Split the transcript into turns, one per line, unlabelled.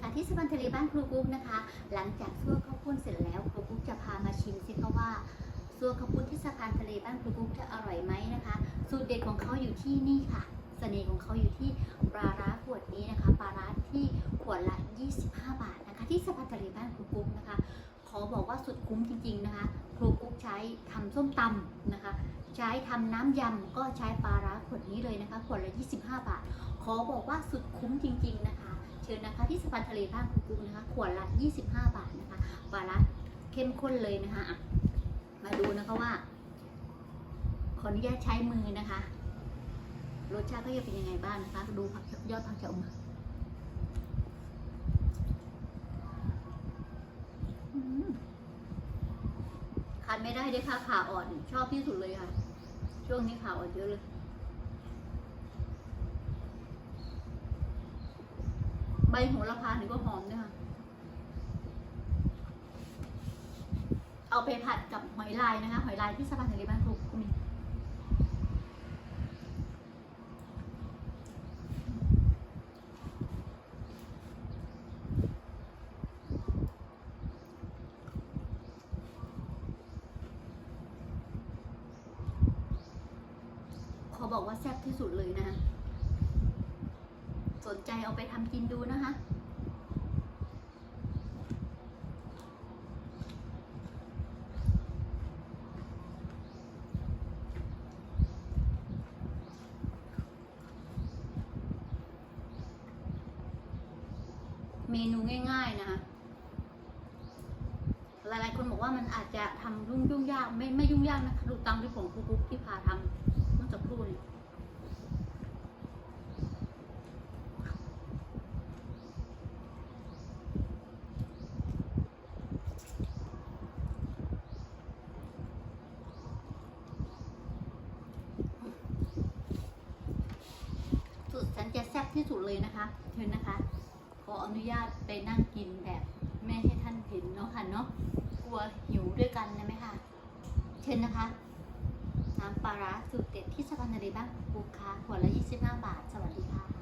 ค่ะที่สปันทะเลบ้านครูกุ๊กนะคะ หลังจากซั่วข้าวปุ้นเสร็จแล้วครูกุ๊กจะพามาชิมสิคะว่าซั่วข้าวปุ้นที่สะพานทะเลบ้านครูกุ๊กจะอร่อยไหมนะคะ สูตรเด็ดของเขาอยู่ที่นี่ค่ะเสน่ห์ของเขาอยู่ที่ปลาร้าขวดนี้นะคะปลาร้าที่ขวดละ 25 บาทนะคะ ที่สะพานทะเลบ้านครูกุ๊กนะคะ ขอบอกว่าสุดคุ้มจริง ๆนะคะ ครูกุ๊กใช้ทำส้มตำนะคะ ใช้ทำน้ำยำก็ใช้ปลาร้าขวดนี้เลยนะคะ ขวดละ 25 บาท ขอบอกว่าสุดคุ้มจริง ๆ นะคะ เชิญนะคะที่สะพานทะเลบ้านครูกุ๊กนะคะ ขวดละ 25 บาทนะคะปลาร้าเข้มข้นเลยนะคะะมาดูนะคะว่า ขออนุญาตใช้มือนะคะ รสชาติก็จะเป็นยังไงบ้างนะคะ ดูผักยอดผักชะอมอืมขาดไม่ได้เลยค่ะขาอ่อน ชอบที่สุดเลยค่ะ ช่วงนี้ขาอ่อนเยอะเลย ใบ โหระพาหนึ่งก็หอมด้วยค่ะเอาไปผัดกับหอยลายนะคะ หอยลายที่สะพานทะเลบ้านครูก็มีขอบอกว่าแซ่บที่สุดเลยนะคะ สนใจเอาไปทำกินดูนะคะเมนูง่ายๆนะคะ หลายๆคนบอกว่ามันอาจจะทำยุ่งยุ่งยาก ไม่ไม่ยุ่งยากนะคะ ดูตามที่ผมครูกุ๊กที่พาทำเมื่อสักครู่เนี่ย สุดฉันจะแซ่บที่สุดเลยนะคะเชิญนะคะ ขออนุญาตไปนั่งกินแบบไม่ให้ท่านเห็นเนาะค่ะเนาะกลัวหิวด้วยกันนะไหมคะเชิญนะคะน้ำปลาร้าสูตรเด็ดที่สะพานนารีบ้านปูคาขวดละ 25 บาท สวัสดีค่ะ